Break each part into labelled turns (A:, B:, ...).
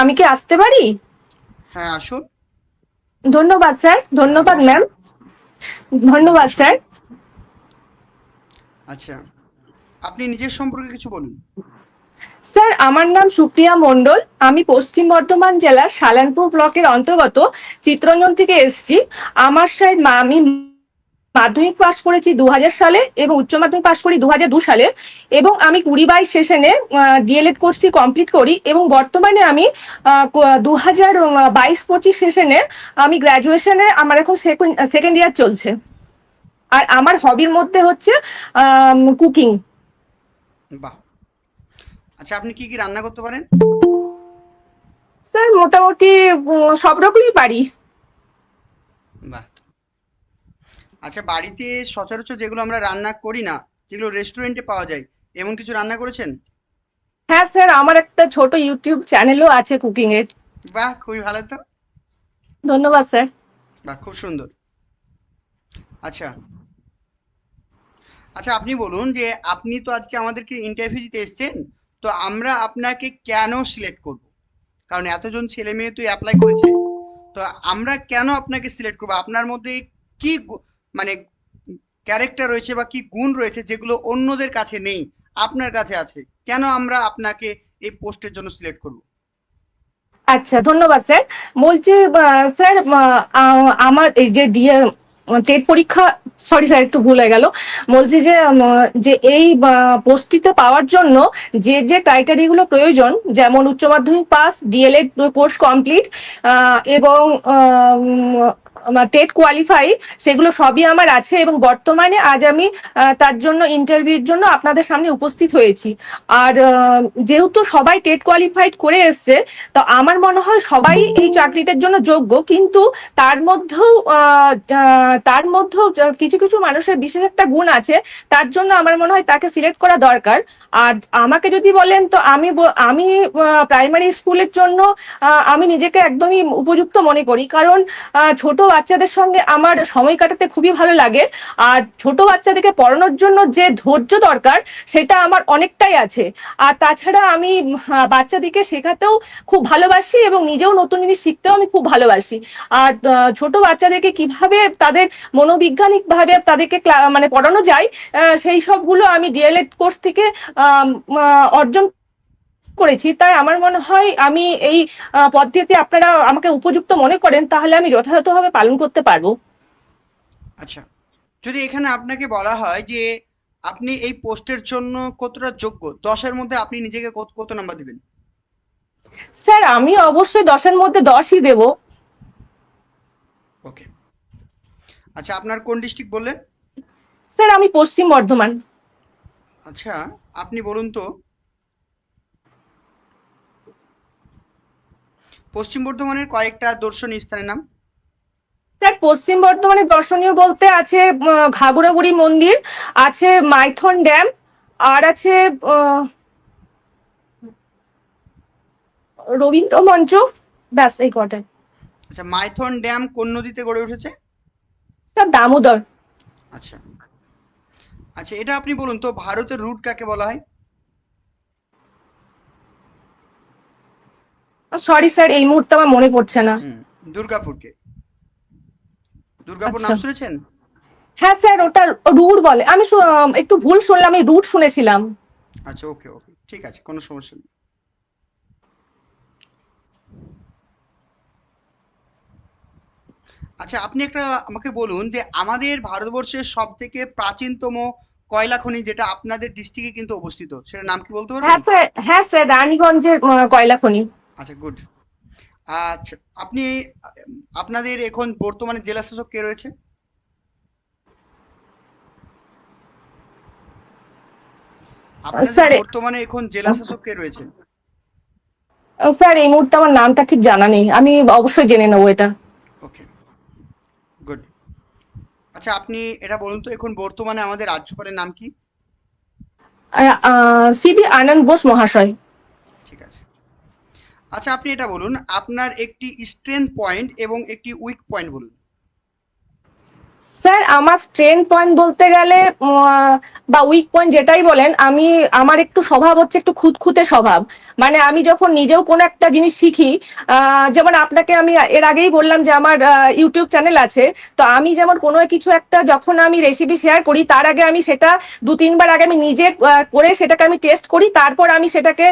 A: আমি কি আসতে পারি?
B: হ্যাঁ আসুন।
A: ধন্যবাদ স্যার। ধন্যবাদ ম্যাম ধন্যবাদ স্যার।
B: আচ্ছা আপনি নিজের সম্পর্কে কিছু বলুন।
A: স্যার আমার নাম সুপ্রিয়া মণ্ডল। আমি পশ্চিম বর্ধমান জেলার সালানপুর ব্লকের অন্তর্গত চিত্রঞ্জন থেকে এসেছি। আমার সাইড আমি মাধ্যমিক পাশ করেছি দু হাজার সালে এবং উচ্চ মাধ্যমিক পাশ করি দু সালে এবং আমি কুড়ি বাইশ সেশনে ডিএলএড কোর্সটি কমপ্লিট করি এবং বর্তমানে আমি দু হাজার বাইশ পঁচিশ সেশনে আমি গ্র্যাজুয়েশনে আমার এখন সেকেন্ড ইয়ার চলছে। আর আমার হবির মধ্যে হচ্ছে কুকিং।
B: বাহ। আচ্ছা আপনি কি কি রান্না করতে পারেন?
A: স্যার মোটামুটি সব রকমই পারি।
B: বাহ। আচ্ছা বাড়িতে সচরাচর যেগুলো আমরা রান্না করি না যেগুলো রেস্টুরেন্টে পাওয়া যায় এমন কিছু রান্না করেছেন?
A: হ্যাঁ স্যার আমার একটা ছোট ইউটিউব চ্যানেলও আছে কুকিং এর।
B: বাহ খুবই ভালো তো।
A: ধন্যবাদ স্যার।
B: বাহ খুব সুন্দর। আচ্ছা। আচ্ছা আপনি বলুন যে আপনি তো আজকে আমাদেরকে ইন্টারভিউ দিতে এসেছেন তো আমরা আপনাকে কেন সিলেক্ট করব? কারণ এতজন ছেলে মেয়ে তো অ্যাপ্লাই করেছে তো আমরা কেন আপনাকে সিলেক্ট করব? আপনার মধ্যে কি মানে ক্যারেক্টার রয়েছে বা কি গুণ রয়েছে যেগুলো অন্যদের কাছে নেই, আপনার কাছে আছে, কেন আমরা আপনাকে এই পোস্টের জন্য সিলেক্ট করব?
A: আচ্ছা ধন্যবাদ স্যার। বলছি স্যার আমার এই যে ডিএ টেট পরীক্ষা সরি স্যার, একটু ভুল হয়ে গেল। বলছি যে যে এই পোস্টটিতে পাওয়ার জন্য যে যে ক্রাইটেরিয়াগুলো প্রয়োজন, যেমন উচ্চ মাধ্যমিক পাস ডিএলএড কোর্স কমপ্লিট এবং টেট কোয়ালিফাই, সেগুলো সবই আমার আছে এবং বর্তমানে আজ আমি তার জন্য ইন্টারভিউর জন্য আপনাদের সামনে উপস্থিত হয়েছি। আর যেহেতু সবাই টেট কোয়ালিফাইড করে এসছে, তো আমার মনে হয় সবাই এই চাকরিটার জন্য যোগ্য, কিন্তু তার মধ্যেও তার মধ্যেও কিছু কিছু মানুষের বিশেষ একটা গুণ আছে, তার জন্য আমার মনে হয় তাকে সিলেক্ট করা দরকার। আর আমাকে যদি বলেন, তো আমি আমি প্রাইমারি স্কুলের জন্য আমি নিজেকে একদমই উপযুক্ত মনে করি। কারণ ছোট বাচ্চাদের সঙ্গে আমার সময় কাটাতে খুবই ভালো লাগে। আর ছোট বাচ্চাদেরকে পড়ানোর জন্য যে ধৈর্য দরকার সেটা আমার অনেকটাই আছে। আর তাছাড়া আমি আহ, বাচ্চাদেরকে শেখাতেও খুব ভালোবাসি এবং নিজেও নতুন জিনিস শিখতেও আমি খুব ভালোবাসি। আর ছোট বাচ্চাদেরকে কীভাবে তাদের মনোবৈজ্ঞানিক ভাবে তাদেরকে মানে পড়ানো যায় সেই সবগুলো আমি ডিএলএড কোর্স থেকে অর্জন করেছি তাই আমার মনে হয় আমি এই পদ্ধতিতে আপনারা আমাকে উপযুক্ত মনে করেন তাহলে আমি যথাযথভাবে পালন করতে পারব।
B: আচ্ছা যদি এখানে আপনাকে বলা হয় যে আপনি এই পোস্টের জন্য কতটা যোগ্য দশের মধ্যে আপনি নিজেকে কত কত নাম্বার দিবেন?
A: স্যার আমি অবশ্যই দশের মধ্যে দশই দেব।
B: ওকে। আচ্ছা আপনার কোন ডিস্ট্রিক্ট বললেন?
A: স্যার আমি পশ্চিম বর্ধমান।
B: আচ্ছা আপনি বলুন তো পশ্চিম বর্ধমানের কয়েকটা দর্শনীয় স্থানের নাম?
A: স্যার পশ্চিম বর্ধমানে দর্শনীয় বলতে আছে ঘাগড়াবুড়ি মন্দির আছে মাইথন ড্যাম আর আছে রবীন্দ্র মঞ্চ ব্যাস এই কটাই
B: আচ্ছা মাইথন ড্যাম কোন নদীতে গড়ে উঠেছে?
A: স্যার দামোদর।
B: আচ্ছা। আচ্ছা এটা আপনি বলুন তো ভারতের রুট কাকে বলা হয়?
A: সরি স্যার এই মুহূর্তে আমার মনে পড়ছে না।
B: দুর্গাপুরকে। দুর্গাপুর নাম
A: আচ্ছা।
B: শুনেছেন?
A: হ্যাঁ স্যার ওটা রুট বলে। আমি একটু ভুল শুনলাম আমি রুট শুনেছিলাম।
B: আচ্ছা ওকে ওকে। ঠিক আছে কোনো সমস্যা নেই। আচ্ছা আপনি একটা আমাকে বলুন যে আমাদের ভারতবর্ষের সব থেকে প্রাচীনতম কয়লা খনি যেটা আপনাদের ডিস্ট্রিক্টে কিন্তু অবস্থিত? সেটা নাম কি বলতে পারবেন?
A: হ্যাঁ স্যার হ্যাঁ স্যার রানীগঞ্জের কয়লা খনি।
B: আচ্ছা গুড আচ্ছা আপনি আপনাদের এখন বর্তমানে জেলা শাসক কে রয়েছে? আপনাদের বর্তমানে এখন জেলা শাসক কে রয়েছে?
A: স্যার এই মুহূর্তে আমার নামটা ঠিক জানা নেই। আমি অবশ্যই জেনে নেব এটা।
B: ওকে গুড আচ্ছা আপনি এটা বলুন তো এখন বর্তমানে আমাদের রাজ্যপালের নাম কি?
A: সিবি আনন্দ বোস মহাশয়।
B: আচ্ছা আপনি এটা বলুন আপনার একটি স্ট্রেংথ পয়েন্ট এবং একটি উইক পয়েন্ট বলুন।
A: স্যার, আমার স্ট্রেন পয়েন্ট বলতে গেলে বা উইক পয়েন্ট যেটাই বলেন, আমি, আমার একটু স্বভাব হচ্ছে একটু খুঁতখুঁতে স্বভাব। মানে আমি যখন নিজেও কোনো একটা জিনিস শিখি যেমন আপনাকে আমি এর আগেই বললাম যে আমার ইউটিউব চ্যানেল আছে, তো আমি যেমন কোনো কিছু একটা যখন আমি রেসিপি শেয়ার করি, তার আগে আমি সেটা দু, তিনবার আগে আমি নিজে করে সেটাকে আমি টেস্ট করি, তারপর আমি সেটাকে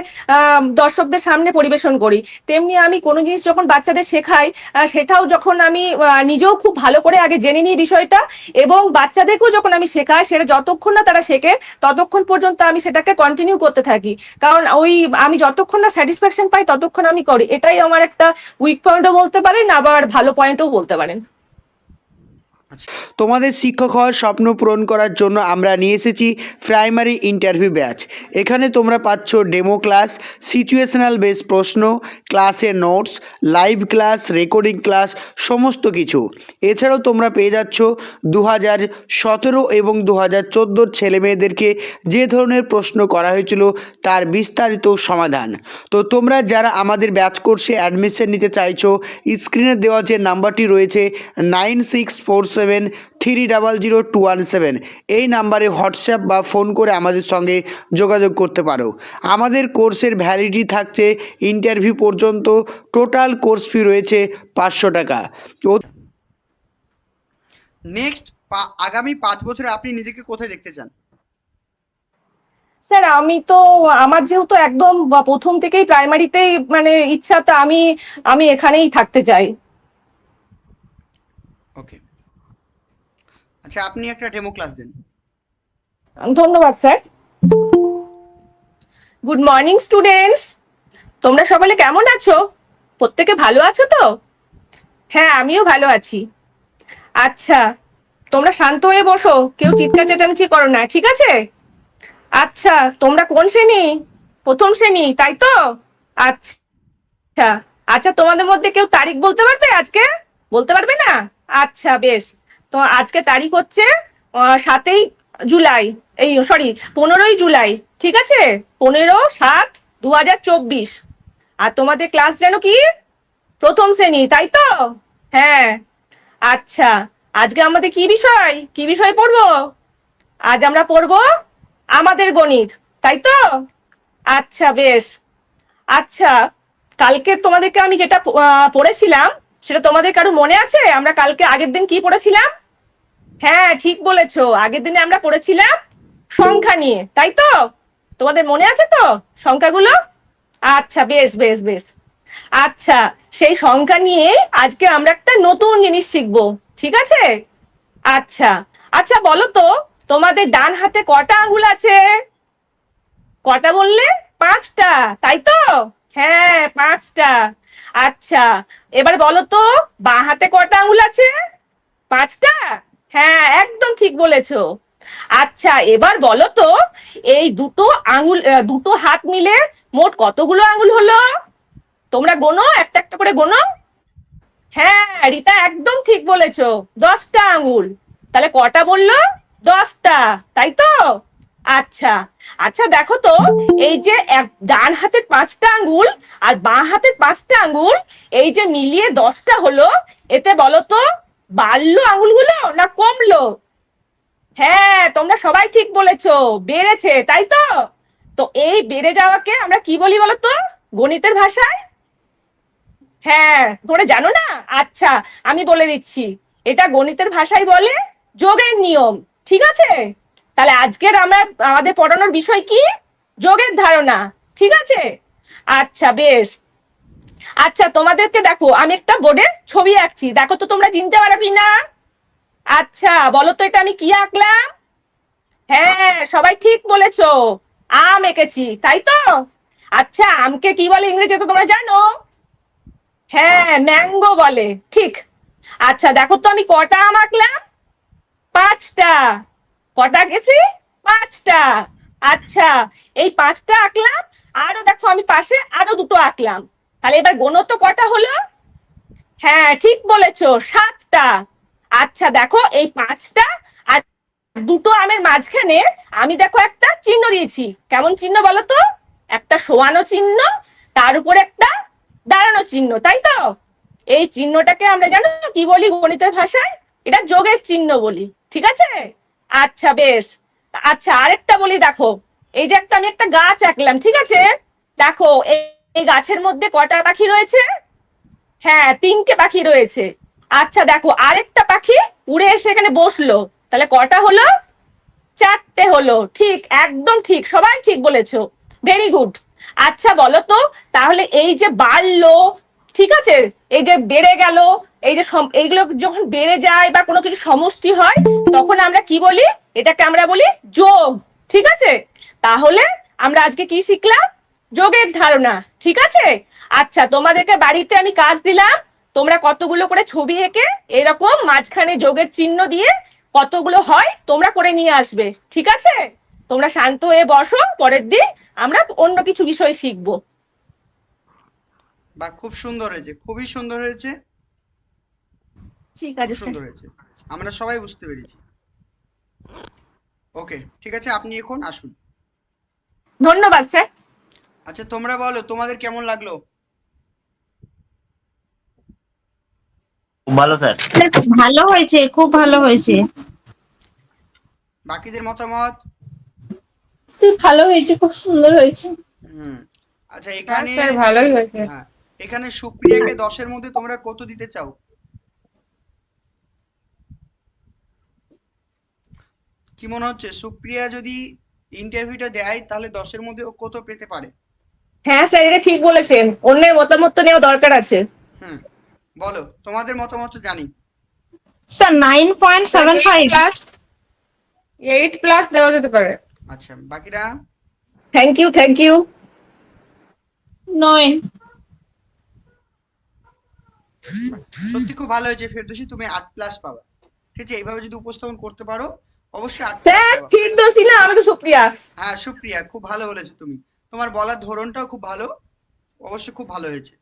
A: দর্শকদের সামনে পরিবেশন করি। তেমনি আমি কোনো জিনিস যখন বাচ্চাদের শেখাই সেটাও যখন আমি নিজেও খুব ভালো করে আগে জেনে নিই বিষয়টা এবং বাচ্চাদেরকেও যখন আমি শেখাই, সেটা যতক্ষণ না তারা শেখে, ততক্ষণ পর্যন্ত আমি সেটাকে কন্টিনিউ করতে থাকি। কারণ ওই আমি যতক্ষণ না স্যাটিসফ্যাকশন পাই, ততক্ষণ আমি করি। এটাই আমার একটা উইক পয়েন্টও বলতে পারেন, আবার ভালো পয়েন্টও বলতে পারেন।
C: তোমাদের শিক্ষক হওয়ার স্বপ্ন পূরণ করার জন্য আমরা নিয়ে এসেছি প্রাইমারি ইন্টারভিউ ব্যাচ। এখানে তোমরা পাচ্ছ ডেমো ক্লাস, সিচুয়েশনাল বেস প্রশ্ন, ক্লাসের notes, live class, recording class, সমস্ত কিছু। এছাড়াও তোমরা পেয়ে যাচ্ছ দু হাজার সতেরো এবং দু হাজার চোদ্দোর ছেলেমেয়েদেরকে যে ধরনের প্রশ্ন করা হয়েছিল তার বিস্তারিত সমাধান। তো তোমরা যারা আমাদের ব্যাচ কোর্সে অ্যাডমিশন নিতে চাইছো, স্ক্রিনে দেওয়া যে নাম্বারটি রয়েছে, nine six four seven three double zero two one seven এই নাম্বারে হোয়াটসঅ্যাপ বা ফোন করে আমাদের সঙ্গে যোগাযোগ করতে পারো। আমাদের কোর্সের ভ্যালিডিটি থাকছে ইন্টারভিউ পর্যন্ত। টোটাল কোর্স ফি রয়েছে পাঁচশো টাকা। তো
B: নেক্সট আগামী পাঁচ বছরে আপনি নিজেকে কোথায় দেখতে চান?
A: স্যার আমি তো আমার যেহেতু একদম বা প্রথম থেকেই প্রাইমারিতেই মানে ইচ্ছা তা আমি আমি এখানেই থাকতে চাই।
B: ওকে আচ্ছা আপনি একটা ডেমো ক্লাস দেন।
A: ধন্যবাদ, স্যার। গুড মর্নিং স্টুডেন্টস তোমরা সকলে কেমন আছো? প্রত্যেকে ভালো আছো তো? হ্যাঁ আমিও ভালো আছি। আচ্ছা তোমরা শান্ত হয়ে বসো, কেউ চিৎকার চেঁচামেচি করো না, ঠিক আছে? আচ্ছা তোমরা কোন শ্রেণি? প্রথম শ্রেণি, তাই তো? আচ্ছা আচ্ছা তোমাদের মধ্যে কেউ তারিখ বলতে পারবে আজকে? বলতে পারবে না? আচ্ছা বেশ। তো আজকে তারিখ হচ্ছে সাতই জুলাই। এই সরি পনেরোই জুলাই, ঠিক আছে? পনেরো সাত দু হাজার চব্বিশ। আর তোমাদের ক্লাস যেন কি? প্রথম শ্রেণি, তাই তো? হ্যাঁ। আচ্ছা আজকে আমাদের কি বিষয়? কি বিষয় পড়ব? আজ আমরা পড়ব আমাদের গণিত, তাই তো? আচ্ছা বেশ। আচ্ছা কালকে তোমাদেরকে আমি যেটা পড়েছিলাম সেটা তোমাদের কারও মনে আছে? আমরা কালকে আগের দিন কি পড়েছিলাম? হ্যাঁ ঠিক বলেছ। আগের দিনে আমরা পড়েছিলাম সংখ্যা নিয়ে, তাই তো? তোমাদের মনে আছে তো সংখ্যাগুলো? আচ্ছা বেশ বেশ বেশ। আচ্ছা সেই সংখ্যা নিয়ে আজকে আমরা একটা নতুন জিনিস শিখব, ঠিক আছে? আচ্ছা আচ্ছা বলো তো, তোমাদের ডান হাতে কটা আঙ্গুল আছে? কটা বললে? পাঁচটা, তাই তো? হ্যাঁ পাঁচটা। আচ্ছা এবার বলো তো, বাঁ হাতে কটা আঙুল আছে? পাঁচটা? হ্যাঁ একদম ঠিক বলেছ। আচ্ছা এবার বলো তো, এই দুটো আঙুল দুটো হাত মিলে মোট কতগুলো আঙুল হলো? তোমরা গোনো, একটা একটা করে গোনো। হ্যাঁ রিতা একদম ঠিক বলেছ, দশটা আঙুল। তাহলে কটা বলল? দশটা, তাই তো? আচ্ছা আচ্ছা দেখো তো, এই যে ডান হাতের পাঁচটা আঙ্গুল আর বাঁ হাতের পাঁচটা আঙ্গুল, এই যে মিলিয়ে দশটা হলো, এতে বলো তো বাড়লো আঙ্গুলগুলো না কমলো? হ্যাঁ তোমরা সবাই ঠিক বলেছ, বেড়েছে, তাই তো? তো এই বেড়ে যাওয়াকে আমরা কি বলি বলো তো? গণিতের ভাষায়? হ্যাঁ তোমরা জানো না? আচ্ছা আমি বলে দিচ্ছি, এটা গণিতের ভাষায় বলে যোগের নিয়ম, ঠিক আছে? তাহলে আজকের আমরা, আমাদের পড়ানোর বিষয় কি? যোগের ধারণা, ঠিক আছে? আচ্ছা বেশ। আচ্ছা তোমাদেরকে দেখো, আমি একটা বোর্ডে ছবি আঁকছি। দেখো তো তোমরা চিনতে পারবি না আচ্ছা বলো তো এটা আমি কি আঁকলাম? হ্যাঁ সবাই ঠিক বলেছ। আম এঁকেছি, তাই তো? আচ্ছা আমকে কি বলে ইংরেজিতে তোমরা জানো? হ্যাঁ ম্যাঙ্গো বলে, ঠিক। আচ্ছা দেখো তো আমি কটা আম আঁকলাম? কটা গেছি? পাঁচটা। আচ্ছা এই পাঁচটা আঁকলাম, আরও দেখো আমি পাশে আরও দুটো আঁকলাম। তাহলে এবার গোনো তো কটা হলো? হ্যাঁ ঠিক বলেছ, সাতটা। আচ্ছা দেখো এই পাঁচটা আর দুটো আমের মাঝখানে আমি দেখো একটা চিহ্ন দিয়েছি। কেমন চিহ্ন বলো তো? একটা শোয়ানো চিহ্ন, তার উপর একটা দাঁড়ানো চিহ্ন, তাই তো? এই চিহ্নটাকে আমরা জানো কি বলি গণিতের ভাষায়? এটা যোগের চিহ্ন বলি, ঠিক আছে? আচ্ছা বেশ। আচ্ছা আরেকটা বলি, দেখো, এই যে একটা, আমি একটা গাছ আঁকলাম, ঠিক আছে? দেখো, এই গাছের মধ্যে কটা পাখি রয়েছে? হ্যাঁ তিনটে পাখি রয়েছে। আচ্ছা দেখো, আরেকটা পাখি উড়ে এসে এখানে বসল। তাহলে কটা হলো? চারটে হলো। ঠিক, একদম ঠিক, সবাই ঠিক বলেছ। ভেরি গুড আচ্ছা বলো তো, তাহলে এই যে বাড়লো ঠিক আছে? এই যে বেড়ে গেল, এই যে এইগুলো যখন বেড়ে যায় বা কোনো কিছু সমষ্টি হয়, তখন আমরা কি বলি? এটাকে আমরা বলি যোগ, ঠিক আছে? তাহলে আমরা আজকে কি শিখলাম? যোগের ধারণা, ঠিক আছে? আচ্ছা তোমাদেরকে বাড়িতে আমি কাজ দিলাম। তোমরা কতগুলো করে ছবি এঁকে এরকম মাঝখানে যোগের চিহ্ন দিয়ে কতগুলো হয় তোমরা করে নিয়ে আসবে, ঠিক আছে? তোমরা শান্ত হয়ে বসো, পরের দিন আমরা অন্য কিছু বিষয় শিখব।
B: বা খুব সুন্দর হয়েছে খুবই সুন্দর হয়েছে।
A: ঠিক আছে
B: সুন্দর হয়েছে। আমরা সবাই বুঝতে পেরেছি। ওকে ঠিক আছে আপনি এখন আসুন।
A: ধন্যবাদ স্যার
B: আচ্ছা তোমরা বলো তোমাদের কেমন লাগল?
D: খুব ভালো স্যার
E: ভালো হয়েছে খুব ভালো হয়েছে।
B: বাকিদের মতামত?
F: স্যার ভালো হয়েছে খুব সুন্দর হয়েছে।
B: হুম। আচ্ছা
F: হ্যাঁ
B: এখানে
F: স্যার ভালোই হয়েছে।
B: হ্যাঁ এখানে সুপ্রিয়াকে দশের মধ্যে তোমরা কত দিতে চাও? কি মনে হচ্ছে? সুপ্রিয়া যদি ইন্টারভিউটা দেয় তাহলে দশের মধ্যে ও কত পেতে পারে?
A: হ্যাঁ স্যার এটা ঠিক বলেছেন। অন্যের মতামত তো নেওয়া দরকার আছে।
B: হুম বলো তোমাদের মতামত তো জানি।
E: Sir nine point seven five
F: plus eight plus দেওয়া যেতে পারে।
B: আচ্ছা বাকিরা?
A: থ্যাংক ইউ থ্যাংক ইউ
F: নয়।
B: সত্যি খুব ভালো হয়েছে ফেরদৌসি তুমি আট প্লাস পাবা। ঠিক আছে এইভাবে যদি উপস্থাপন করতে পারো অবশ্যই আট
A: স্যার
B: পাবা।
A: না আমি তো সুপ্রিয়া।
B: হ্যাঁ সুপ্রিয়া খুব ভালো বলেছ তুমি। তোমার বলার ধরনটাও খুব ভালো অবশ্যই খুব ভালো হয়েছে।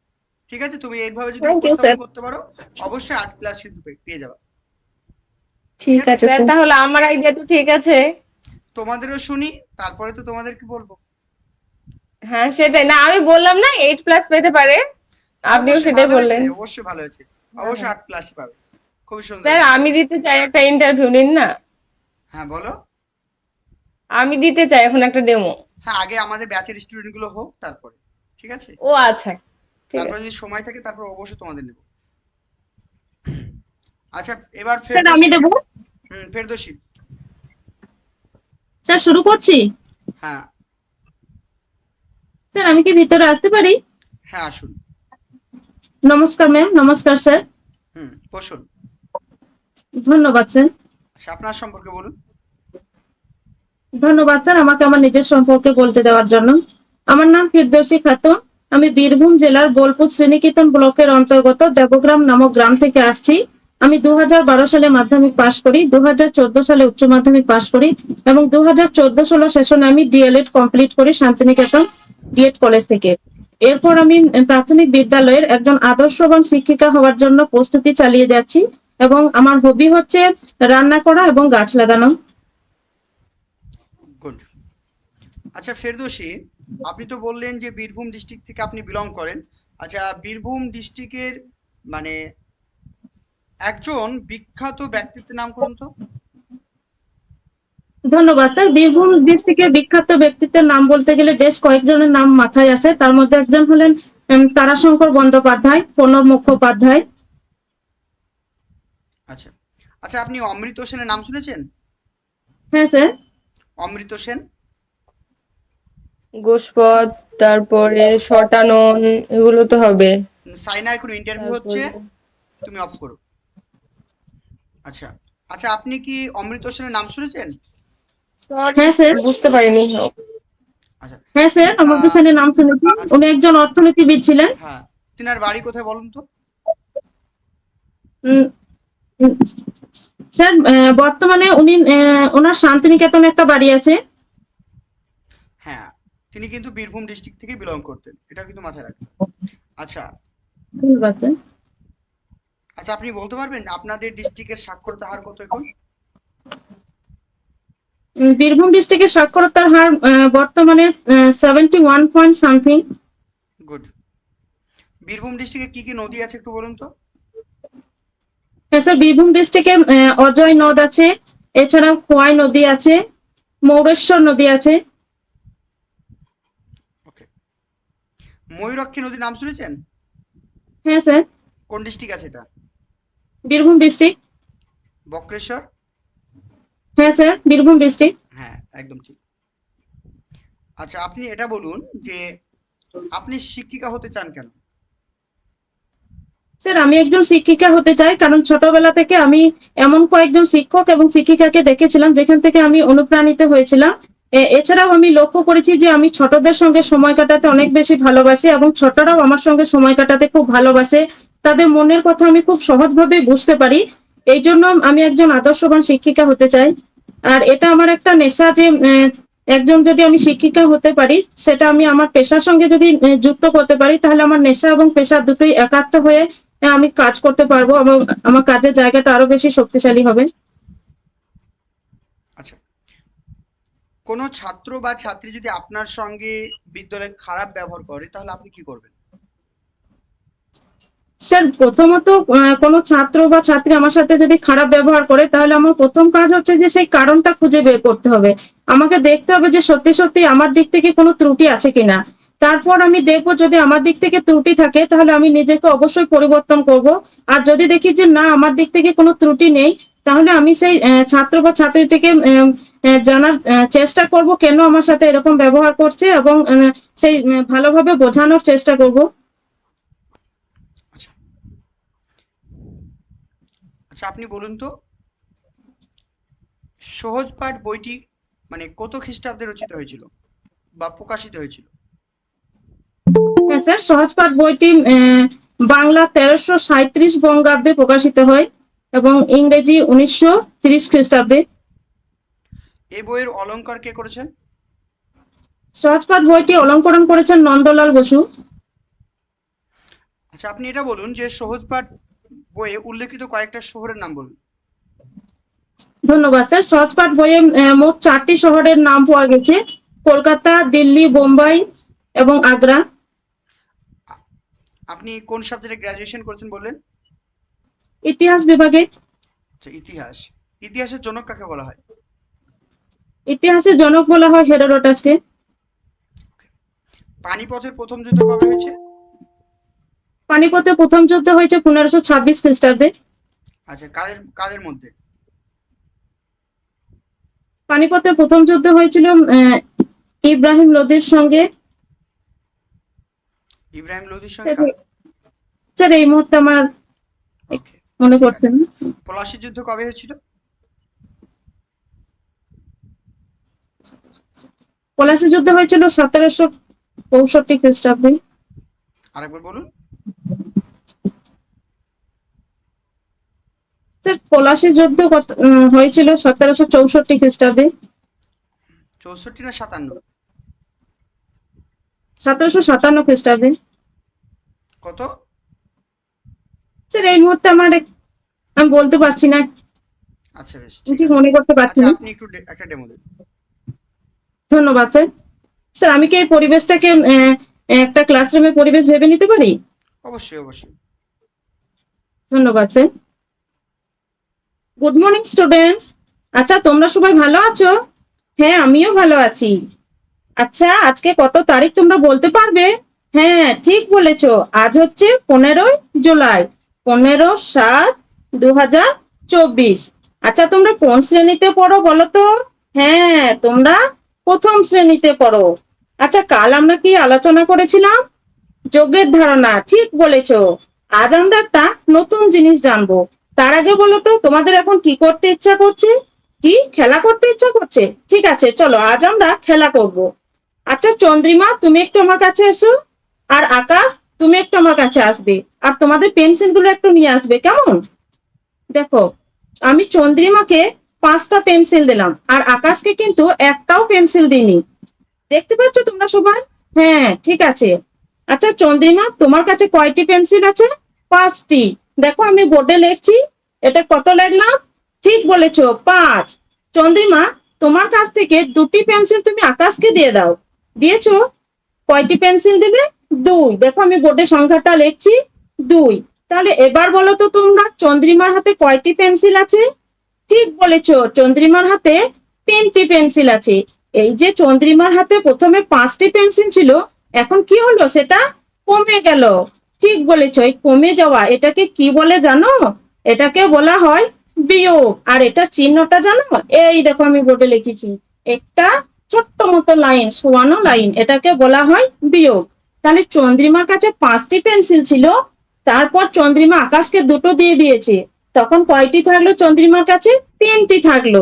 B: ঠিক আছে তুমি এইভাবে যদি উপস্থাপন করতে পারো অবশ্যই আট প্লাস কিন্তু পেয়ে যাবে।
A: ঠিক আছে
F: স্যার
A: স্যার।
F: তাহলে আমার আইডিয়া তো ঠিক আছে।
B: তোমাদেরও শুনি তারপরে তো তোমাদেরকে বলব?
F: হ্যাঁ সেটাই। না আমি বললাম না এইট প্লাস পেতে পারে। আপনিও সেটাই বললেন।
B: অবশ্যই ভালো হয়েছে। অবশ্যই আট প্লাসই পাবে। খুবই সুন্দর।
F: স্যার আমি দিতে চাই একটা ইন্টারভিউ নিন না।
B: হ্যাঁ বলো।
F: আমি দিতে চাই এখন একটা ডেমো
B: হ্যাঁ আগে আমাদের ব্যাচের স্টুডেন্টগুলো হোক তারপরে। ঠিক আছে?
F: ও আচ্ছা।
B: তারপরে যদি সময় থাকে তারপর অবশ্যই তোমাদের নেব। আচ্ছা এবার
E: স্যার আমি দেবো?
B: হুম ফেরদৌসি।
E: স্যার শুরু করছি?
B: হ্যাঁ।
E: স্যার আমি কি ভিতরে আসতে পারি?
B: হ্যাঁ আসুন।
E: নমস্কার ম্যাম নমস্কার স্যার
B: হুম বসুন।
E: ধন্যবাদ স্যার
B: আচ্ছা আপনার সম্পর্কে বলুন।
E: ধন্যবাদ স্যার আমাকে আমার নিজের সম্পর্কে বলতে দেওয়ার জন্য। আমার নাম ফিরদৌসী খাতুন। আমি বীরভূম জেলার বোলপুর শ্রেণীকীর্তন ব্লকের অন্তর্গত দেবগ্রাম নামক গ্রাম থেকে আসছি। আমি দু হাজার বারো সালে মাধ্যমিক পাশ করি দু হাজার চোদ্দ সালে উচ্চ মাধ্যমিক পাশ করি এবং দু হাজার চোদ্দ ষোলো সেশনে আমি ডিএলএড কমপ্লিট করি শান্তিনিকেতন ডিএড কলেজ থেকে। এরপর আমি প্রাথমিক বিদ্যালয়ের একজন আদর্শবান শিক্ষিকা হওয়ার জন্য প্রস্তুতি চালিয়ে যাচ্ছি এবং আমার হবি হচ্ছে রান্না করা এবং গাছ লাগানো।
B: আচ্ছা ফেরদৌসি, আপনি তো বললেন যে বীরভূম ডিস্ট্রিক্ট থেকে আপনি বিলং করেন। আচ্ছা বীরভূম ডিস্ট্রিক্টের মানে একজন বিখ্যাত ব্যক্তিত্বের নাম করুন তো।
E: ধন্যবাদ স্যার। বীরভূম ডিস্ট্রিক্টের বিখ্যাত ব্যক্তিত্বের নাম বলতে গেলে বেশ কয়েকজনের নাম মাথায় আসে। তার মধ্যে একজন হলেন তারাশঙ্কর বন্দ্যোপাধ্যায় প্রণব মুখোপাধ্যায়।
B: আচ্ছা। আচ্ছা আপনি অমৃত সেনের নাম শুনেছেন?
E: হ্যাঁ স্যার।
B: অমৃত সেন?
F: গোসপদ তারপরে শটানন এগুলো তো হবে।
B: সাইনা এখন ইন্টারভিউ হচ্ছে? তুমি অফ করো। আচ্ছা। আচ্ছা আপনি কি অমৃত সেনের নাম শুনেছেন?
E: হ্যাঁ স্যার।
F: বুঝতে পারিনি।
B: আচ্ছা।
E: হ্যাঁ স্যার অমর্ত্য সেনের নাম শুনেছি উনি একজন অর্থনীতিবিদ ছিলেন।
B: হ্যাঁ। তিনার বাড়ি কোথায় বলুন তো?
E: স্যার আহ, বর্তমানে উনি আহ, ওনার শান্তিনিকেতনে একটা বাড়ি আছে।
B: হ্যাঁ। তিনি কিন্তু বীরভূম ডিস্ট্রিক্ট থেকে বিলং করতেন। এটা কিন্তু মাথায় রাখবেন। আচ্ছা।
E: ধন্যবাদ স্যার।
B: আচ্ছা আপনি বলতে পারবেন আপনাদের ডিস্ট্রিক্টের সাক্ষরতা হার কত এখন?
E: বীরভূম ডিস্ট্রিক্টের সাক্ষরতার হার বর্তমানে seventy one point something
B: good Birbhum ডিস্ট্রিক্টে কি কি নদী আছে একটু বলুন তো?
E: হ্যাঁ স্যার বীরভূম ডিস্ট্রিক্টে অজয় নদ আছে এছাড়াও খোয়াই নদী আছে মৌরেশ্বর নদী আছে।
B: ওকে ময়ূরাক্ষী নদীর নাম শুনেছেন?
E: হ্যাঁ স্যার
B: কোন ডিস্ট্রিক্ট আছে এটা?
E: বীরভূম ডিস্ট্রিক্ট।
B: বক্রেশ্বর?
E: হ্যাঁ স্যার বীরভূম ডিস্ট্রিক্ট।
B: হ্যাঁ একদম ঠিক। আচ্ছা আপনি এটা বলুন যে আপনি শিক্ষিকা হতে চান কেন?
E: স্যার আমি একজন শিক্ষিকা হতে চাই কারণ ছোটবেলা থেকে আমি এমন কয়েকজন শিক্ষক এবং শিক্ষিকাকে দেখেছিলাম যেখান থেকে আমি অনুপ্রাণিত হয়েছিলাম। এছাড়াও আমি লক্ষ্য করেছি যে আমি ছোটদের সঙ্গে সময় কাটাতে অনেক বেশি ভালোবাসি এবং ছোটরাও আমার সঙ্গে সময় কাটাতে খুব ভালোবাসে। তাদের মনের কথা আমি খুব সহজভাবে বুঝতে পারি। এই জন্য আমি একজন আদর্শবান শিক্ষিকা হতে চাই। আর এটা আমার একটা নেশা যে একজন যদি আমি শিক্ষিকা হতে পারি, সেটা আমি আমার পেশার সঙ্গে যদি যুক্ত করতে পারি, তাহলে আমার নেশা এবং পেশা দুটোই একাত্ম হয়ে আমি কাজ করতে পারব। এবং আমার কাজের জায়গাটা আরও বেশি শক্তিশালী হবে।
B: আচ্ছা। কোনো ছাত্র বা ছাত্রী যদি আপনার সঙ্গে বিদ্যালয়ে খারাপ ব্যবহার করে, তাহলে আপনি কি করবেন?
E: স্যার প্রথমত কোনো ছাত্র বা ছাত্রী আমার সাথে যদি খারাপ ব্যবহার করে তাহলে আমার প্রথম কাজ হচ্ছে যে সেই কারণটা খুঁজে বের করতে হবে। আমাকে দেখতে হবে যে সত্যি সত্যি আমার দিক থেকে কোনো ত্রুটি আছে কিনা। তারপর আমি দেখব যদি আমার দিক থেকে ত্রুটি থাকে তাহলে আমি নিজেকে অবশ্যই পরিবর্তন করব। আর যদি দেখি যে না আমার দিক থেকে কোনো ত্রুটি নেই তাহলে আমি সেই ছাত্র বা আহ, আহ, জানার চেষ্টা করব কেন আমার সাথে এরকম ব্যবহার করছে এবং সেই ভালোভাবে বোঝানোর চেষ্টা করব।
B: আচ্ছা আপনি বলুন তো। সহজ পাঠ বইটি মানে কত খ্রিস্টাব্দে রচিত হয়েছিল বা প্রকাশিত হয়েছিল?
E: হ্যাঁ স্যার সহজপাঠ বইটি আহ, বাংলা তেরোশো সাঁত্রিশ বঙ্গাব্দে প্রকাশিত হয় এবং ইংরেজি উনিশশো তিরিশ খ্রিস্টাব্দে।
B: এই বইয়ের অলঙ্কার কে করেছেন?
E: সহজপাঠ বইটি অলঙ্করণ করেছেন নন্দলাল বসু।
B: আচ্ছা আপনি এটা বলুন যে সহজ পাঠ বইয়ে উল্লেখিত কয়েকটা শহরের নাম বলুন।
E: ধন্যবাদ স্যার। সহজপাঠ বইয়ে মোট চারটি শহরের নাম পাওয়া গেছে। কলকাতা দিল্লি বোম্বাই এবং আগ্রা।
B: আপনি কোন সাবজেক্টে গ্রাজুয়েশন করেছেন বললেন?
E: ইতিহাস বিভাগে।
B: আচ্ছা ইতিহাস। ইতিহাসের জনক কাকে বলা হয়?
E: ইতিহাসের জনক বলা হয় হেরোডোটাসকে।
B: পানিপথের প্রথম যুদ্ধ কবে হয়েছে?
E: পানিপথে প্রথম যুদ্ধ হয়েছে পনেরোশো ছাব্বিশ খ্রিস্টাব্দে।
B: আচ্ছা কাদের কাদের মধ্যে?
E: পানিপথে প্রথম যুদ্ধ হয়েছিল ইব্রাহিম লোদির সঙ্গে।
B: ইব্রাহিম লোদির সঙ্গে
E: স্যার এই মুহূর্তে আমার মনে পড়ছে না।
B: পলাশির যুদ্ধ কবে হয়েছিল?
E: পলাশি যুদ্ধ হয়েছিল সতেরোশো পঁয়ষট্টি খ্রিস্টাব্দে।
B: আরেকবার বলুন।
E: পলাশি যুদ্ধ কত- হয়েছিল সতেরোশো চৌষট্টি খ্রিস্টাব্দে?
B: চৌষট্টি না সাতান্ন?
E: সতেরোশো সাতান্ন খ্রিস্টাব্দে।
B: কত?
E: স্যার এই মুহূর্তে আমার আমি বলতে পারছি না।
B: আচ্ছা বেশ ঠিক
E: মনে করতে পারছি
B: আচ্ছা
E: না।
B: আপনি একটু একটা ডেমো দিন।
E: ধন্যবাদ স্যার। স্যার আমি কি এই পরিবেশটাকে একটা ক্লাসরুমের পরিবেশ ভেবে নিতে পারি?
B: অবশ্যই অবশ্যই।
E: ধন্যবাদ স্যার। গুড মর্নিং স্টুডেন্টস আচ্ছা তোমরা সবাই ভালো আছো? হ্যাঁ আমিও ভালো আছি। আচ্ছা আজকে কত তারিখ তোমরা বলতে পারবে? হ্যাঁ ঠিক বলেছ। আজ হচ্ছে পনেরোই জুলাই, পনেরো সাত দু হাজার চব্বিশ। আচ্ছা তোমরা কোন শ্রেণীতে পড়ো বলো তো? হ্যাঁ তোমরা প্রথম শ্রেণীতে পড়ো। আচ্ছা কাল আমরা কি আলোচনা করেছিলাম? যোগের ধারণা, ঠিক বলেছ। আজ আমরা একটা নতুন জিনিস জানব। তার আগে বলো তো, তোমাদের এখন কি করতে ইচ্ছা করছে? কি? খেলা করতে ইচ্ছা করছে? ঠিক আছে, চলো, আজ আমরা খেলা করব। আচ্ছা চন্দ্রিমা, তুমি একটু আমার কাছে এসো। আর আকাশ, তুমি একটু আমার কাছে আসবে। আর তোমাদের পেন্সিলগুলো একটু নিয়ে আসবে, কেমন? দেখো, আমি চন্দ্রিমাকে পাঁচটা পেন্সিল দিলাম, আর আকাশকে কিন্তু একটাও পেন্সিল দিইনি। দেখতে পাচ্ছ তোমরা সবাই? হ্যাঁ ঠিক আছে। আচ্ছা চন্দ্রিমা, তোমার কাছে কয়টি পেন্সিল আছে? পাঁচটি। দেখো আমি বোর্ডে লিখছি, এটা কত লিখলাম? ঠিক বলেছ, পাঁচ। চন্দ্রিমা, তোমার কাছ থেকে দুটি পেন্সিল তুমি আকাশকে দিয়ে দাও। দিয়েছ? কয়টি পেন্সিল দিলে? দুই। দেখো আমি বোর্ডে সংখ্যাটা লিখছি, দুই। তাহলে এবার বলো তো তোমরা, চন্দ্রিমার হাতে কয়টি পেন্সিল আছে? ঠিক বলেছ, চন্দ্রিমার হাতে তিনটি পেন্সিল আছে। এই যে চন্দ্রিমার হাতে প্রথমে পাঁচটি পেন্সিল ছিল, এখন কি হলো? সেটা কমে গেল। ঠিক বলেছ, এই কমে যাওয়া, এটাকে কি বলে জানো? এটাকে বলা হয় বিয়োগ। আর এটা চিহ্নটা জানো? এই দেখো আমি বোর্ডে লিখেছি। একটা ছোট্ট মতো লাইন শোয়ানো লাইন এটাকে বলা হয় বিয়োগ। তাহলে চন্দ্রিমার কাছে পাঁচটি পেন্সিল ছিল, তারপর চন্দ্রিমা আকাশকে দুটো দিয়ে দিয়েছে। তখন কয়টি থাকল চন্দ্রিমার কাছে? তিনটি থাকল।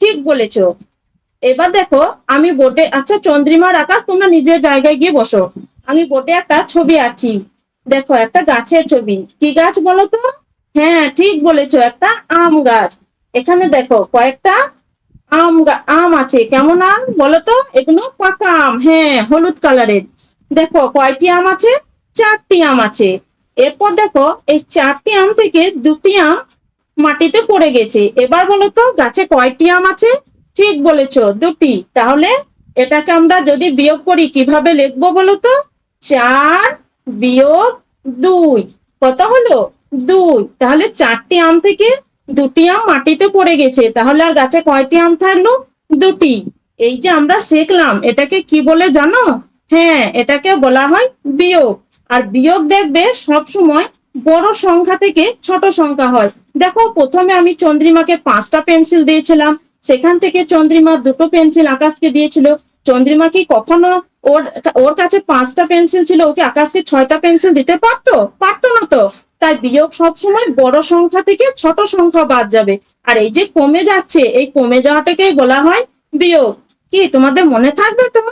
E: ঠিক বলেছ। এবার দেখো, আমি বোর্ডে আচ্ছা চন্দ্রিমার আকাশ তোমরা নিজের জায়গায় গিয়ে বসো। আমি বোর্ডে একটা ছবি আঁকছি। দেখো, একটা গাছের ছবি। কি গাছ বলো তো? হ্যাঁ ঠিক বলেছ, একটা আম গাছ। এখানে দেখো, কয়েকটা আম আম আছে। কেমন আম বলো তো? এগুলো পাকা আম। হ্যাঁ হলুদ কালারের। দেখো, কয়টি আম আছে? চারটি আম আছে। এরপর দেখো, এই চারটি আম থেকে দুটি আম মাটিতে পড়ে গেছে। এবার বলো তো, গাছে কয়টি আম আছে? ঠিক বলেছ, দুটি। তাহলে এটাকে আমরা যদি বিয়োগ করি, কীভাবে লিখব বলো তো? চার বিয়োগ দুই। কত হলো? দুই। তাহলে চারটি আম থেকে দুটি আম মাটিতে পড়ে গেছে। তাহলে আর গাছে কয়টি আম থাকল? দুটি। এই যে আমরা শিখলাম, এটাকে কি বলে জানো? হ্যাঁ এটাকে বলা হয় বিয়োগ। আর বিয়োগ দেখবে সব সময় বড় সংখ্যা থেকে ছোট সংখ্যা হয়। দেখো, প্রথমে আমি চন্দ্রিমাকে পাঁচটা পেন্সিল দিয়েছিলাম। সেখান থেকে চন্দ্রিমা দুটো পেন্সিল আকাশকে দিয়েছিল। চন্দ্রিমা কি কখনো ওর ওর কাছে পাঁচটা পেন্সিল ছিল, ওকে আকাশকে ছয়টা পেন্সিল দিতে পারতো? পারতো না তো। তাই বিয়োগ সবসময় বড় সংখ্যা থেকে ছোট সংখ্যা বাদ যাবে। আর এই যে কমে যাচ্ছে, এই কমে যাওয়াটাকেই বলা হয় বিয়োগ। কি, তোমাদের মনে থাকবে তো?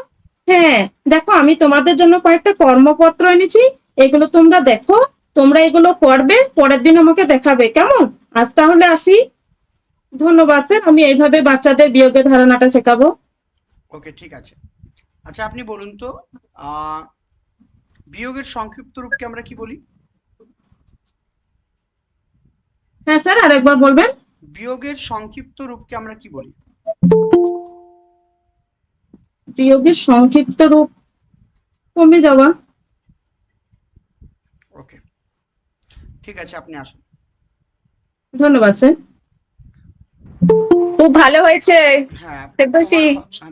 E: হ্যাঁ দেখো, আমি তোমাদের জন্য কয়েকটা কর্মপত্র এনেছি। এগুলো তোমরা দেখো, তোমরা এগুলো করবে পরের দিন আমাকে দেখাবে। কেমন? আজ তাহলে আসি। ধন্যবাদ, স্যার। আমি এইভাবে বাচ্চাদের বিয়োগের ধারণাটা শেখাবো।
B: ওকে ঠিক আছে। আচ্ছা আপনি বলুন তো বিয়োগের সংক্ষিপ্ত রূপকে আমরা কি বলি?
E: হ্যাঁ স্যার আরেকবার বলবেন?
B: বিয়োগের সংক্ষিপ্ত রূপকে আমরা কি বলি?
E: বিয়োগের সংক্ষিপ্ত রূপ কমে যাওয়া।
B: ওকে ঠিক আছে আপনি আসুন।
E: ধন্যবাদ স্যার।
A: খুব ভালো হয়েছে।
B: হ্যাঁ
A: ফেরদৌসী।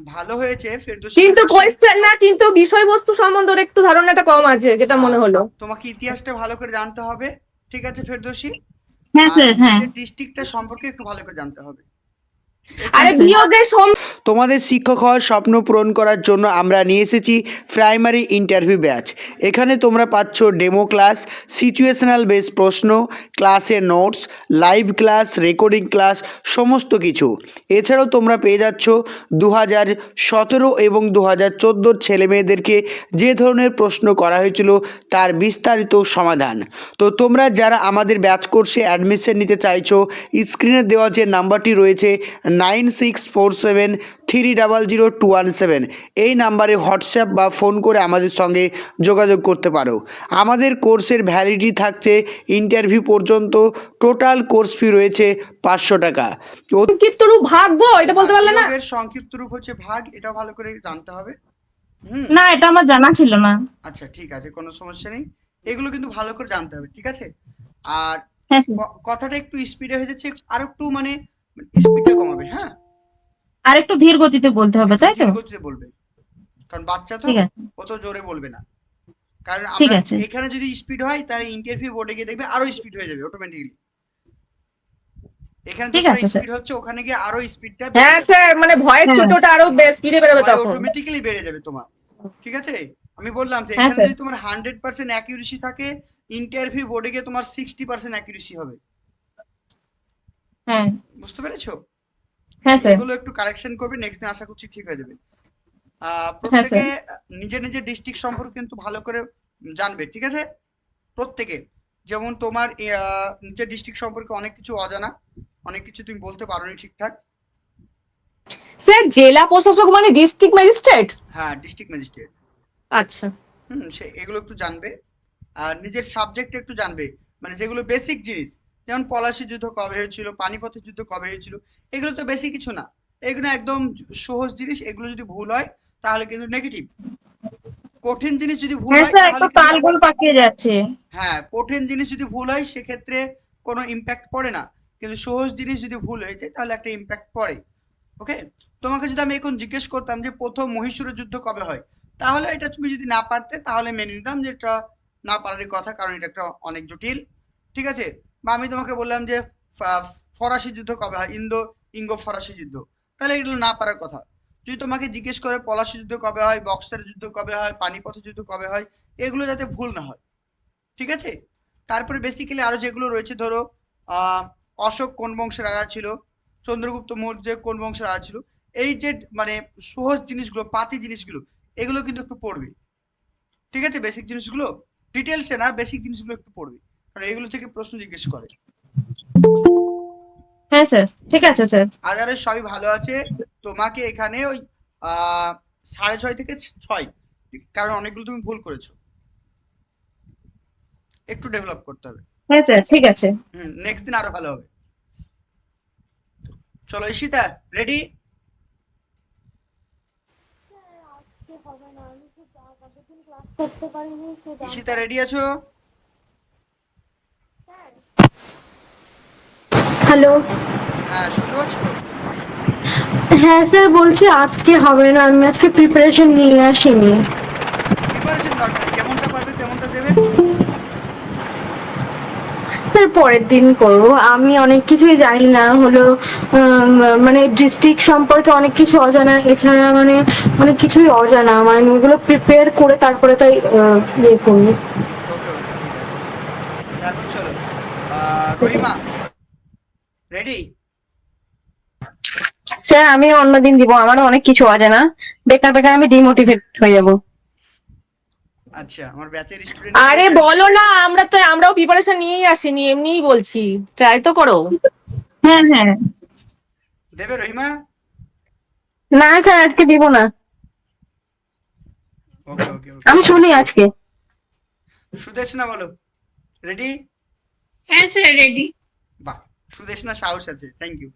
B: ভালো হয়েছে ফেরদৌসী
A: কিন্তু কোয়েশ্চেন না কিন্তু বিষয়বস্তু সম্বন্ধে ওর একটু ধারণাটা কম আছে যেটা মনে হলো।
B: তোমাকে ইতিহাসটা ভালো করে জানতে হবে। ঠিক আছে ফেরদৌসী?
E: হ্যাঁ স্যার হ্যাঁ।
B: ডিস্ট্রিক্টটা সম্পর্কে একটু ভালো করে জানতে হবে।
A: আরে বিয়োগের সম
C: তোমাদের শিক্ষক হওয়ার স্বপ্ন পূরণ করার জন্য আমরা নিয়ে এসেছি প্রাইমারি ইন্টারভিউ ব্যাচ। এখানে তোমরা পাচ্ছ ডেমো ক্লাস সিচুয়েশনাল বেস প্রশ্ন ক্লাসের notes live class recording class সমস্ত কিছু। এছাড়াও তোমরা পেয়ে যাচ্ছ দু হাজার সতেরো এবং দু হাজার চোদ্দোর ছেলেমেয়েদেরকে যে ধরনের প্রশ্ন করা হয়েছিল তার বিস্তারিত সমাধান। তো তোমরা যারা আমাদের ব্যাচ কোর্সে অ্যাডমিশন নিতে চাইছো স্ক্রিনে দেওয়া যে নাম্বারটি রয়েছে nine six four seven three double zero two one seven. এই নাম্বারে হোয়াটসঅ্যাপ বা ফোন করে আমাদের সঙ্গে যোগাযোগ করতে পারো। আমাদের কোর্সের ভ্যালিডিটি থাকছে ইন্টারভিউ পর্যন্ত টোটাল কোর্স ফি রয়েছে পাঁচশো টাকা।
A: সংক্ষিপ্ত রূপ ভাগ্য এটা বলতে পারলে না?
B: সংক্ষিপ্ত রূপ হচ্ছে ভাগ এটাও ভালো করে জানতে হবে।
E: না এটা আমার জানা ছিল না।
B: আচ্ছা ঠিক আছে কোনো সমস্যা নেই। এগুলো কিন্তু ভালো করে জানতে হবে ঠিক আছে? আর
E: হ্যাঁ।
B: কথাটা একটু স্পিডে হয়ে যাচ্ছে আর একটু মানে স্পিডটা কমাবে হ্যাঁ?
E: আর একটু ধীর গতিতে বলতে হবে তাই তো?
B: ধীর গতিতে বলবে। কারণ বাচ্চা তো
E: ঠিক আছে।
B: ও তো জোরে বলবে না। কারণ আমরা এখানে যদি স্পিড হয় তাহলে ইন্টারভিউ বোর্ডে গিয়ে দেখবে আরও স্পিড হয়ে যাবে অটোমেটিক্যালি এখানে
E: ঠিক আছে,
B: স্পিড হচ্ছে ওখানে গিয়ে আরও স্পিডটা
A: হ্যাঁ স্যার মানে ভয়ের
E: হ্যাঁ।
A: ছোটটা আরও স্পিডে বেরোবে তখন।
B: অটোমেটিক্যালি বেড়ে যাবে তোমার। ঠিক আছে? আমি বললাম তো
E: হ্যাঁ,
B: এখানে যদি তোমার হান্ড্রেড পার্সেন্ট অ্যাকিউরেসি থাকে ইন্টারভিউ বোর্ডে গিয়ে তোমার সিক্সটি পার্সেন্ট অ্যাকিউরেসি হবে।
E: হ্যাঁ।
B: বুঝতে পেরেছ?
E: হ্যাঁ স্যার।
B: এগুলো একটু কারেকশন করবে নেক্সট দিন আশা করছি ঠিক হয়ে যাবে। আহ, প্রত্যেকে নিজের নিজের ডিস্ট্রিক্ট সম্পর্কে কিন্তু ভালো করে জানবে ঠিক আছে? প্রত্যেকে যেমন তোমার আহ, নিজের ডিস্ট্রিক্ট সম্পর্কে অনেক কিছু অজানা অনেক কিছু তুমি বলতে পারোনি ঠিকঠাক।
A: স্যার জেলা প্রশাসক মানে ডিস্ট্রিক্ট ম্যাজিস্ট্রেট
B: হ্যাঁ ডিস্ট্রিক্ট ম্যাজিস্ট্রেট
A: আচ্ছা।
B: হুম সে এগুলো একটু জানবে। আর নিজের সাবজেক্ট একটু জানবে। মানে যেগুলো বেসিক জিনিস যেমন পলাশি যুদ্ধ কবে হয়েছিল পানিপথের যুদ্ধ কবে হয়েছিল এগুলো তো বেশি কিছু না। এগুলো একদম সহজ জিনিস এগুলো যদি ভুল হয় তাহলে কিন্তু নেগেটিভ কঠিন জিনিস যদি ভুল
E: হ্যাঁ
B: হয় তাহলে
E: তালগোল পাকিয়ে যাচ্ছে।
B: হ্যাঁ কঠিন জিনিস যদি ভুল হয় সেক্ষেত্রে কোনো ইম্প্যাক্ট পড়ে না। কিন্তু সহজ জিনিস যদি ভুল হয়ে যায় তাহলে একটা ইম্প্যাক্ট পড়ে। ওকে তোমাকে যদি আমি এখন জিজ্ঞেস করতাম যে প্রথম মহীশূরের যুদ্ধ কবে হয় তাহলে এটা তুমি যদি না পারতে তাহলে মেনে নিতাম যে এটা না পারারই কথা কারণ এটা একটা অনেক জটিল। ঠিক আছে? বা আমি তোমাকে বললাম যে ফরাসি যুদ্ধ কবে হয়? ইন্দো, ইঙ্গো ফরাসি যুদ্ধ। তাহলে এগুলো না পারার কথা। যদি তোমাকে জিজ্ঞেস করে, পলাশি যুদ্ধ কবে হয়, বক্সার যুদ্ধ কবে হয়, পানিপথ যুদ্ধ কবে হয়, এগুলো যাতে ভুল না হয়। ঠিক আছে? তারপরে বেসিক্যালি আরও যেগুলো রয়েছে, ধরো অশোক কোন বংশের রাজা ছিল, চন্দ্রগুপ্ত মৌর্য কোন বংশের রাজা ছিল, এই যে মানে সহজ জিনিসগুলো, পাতি জিনিসগুলো, এগুলো কিন্তু একটু পড়বে। ঠিক আছে? বেসিক জিনিসগুলো? ডিটেলসে না বেসিক জিনিসগুলো একটু পড়বে। কারণ এগুলো থেকে প্রশ্ন জিজ্ঞেস করে।
E: হ্যাঁ স্যার। ঠিক আছে স্যার।
B: আদারের সবই ভালো আছে। তোমাকে এখানে ওই আহ, সাড়ে ছয় থেকে ছয়। কারণ অনেকগুলো তুমি ভুল করেছ। একটু ডেভেলপ করতে হবে।
E: হ্যাঁ স্যার। ঠিক আছে।
B: হুম নেক্সট দিন আরও ভালো হবে। চলো ঈশিতা রেডি ঈশিতা রেডি আছো?
G: হ্যালো।
B: হ্যাঁ
G: হ্যাঁ স্যার বলছি আজকে হবে না আমি আজকে প্রিপারেশন নিয়ে আসিনি।
B: প্রিপারেশন দরকার যেমনটা পারবে তেমনটা দেবে।
G: স্যার পরের দিন করব। আমি অনেক কিছুই জানি না হলো মানে ডিস্ট্রিক্ট সম্পর্কে অনেক কিছু অজানা এছাড়া মানে অনেক কিছুই অজানা। মানে ওগুলো প্রিপেয়ার করে তারপরে তাই ইয়ে করব।
B: তারপর চলো। রহিমা রেডি
H: স্যার আমি অন্যদিন দিব আমারও অনেক কিছু অজানা বেকার বেকার আমি ডিমোটিভেট হয়ে যাব।
B: আচ্ছা আমার ব্যাচের স্টুডেন্ট
A: আরে বলো না আমরা তো আমরাও প্রিপারেশন নিয়েই আসিনি এমনিই বলছি। ট্রাই তো করো।
E: হ্যাঁ হ্যাঁ।
B: দেবে রহিমা?
H: না স্যার আজকে দিব না।
B: ওকে ওকে ওকে
H: আমি শুনি আজকে।
B: সুদেশনা বলো। রেডি
F: হ্যাঁ স্যার রেডি
B: সুদেশনা সাহস আছে। Thank you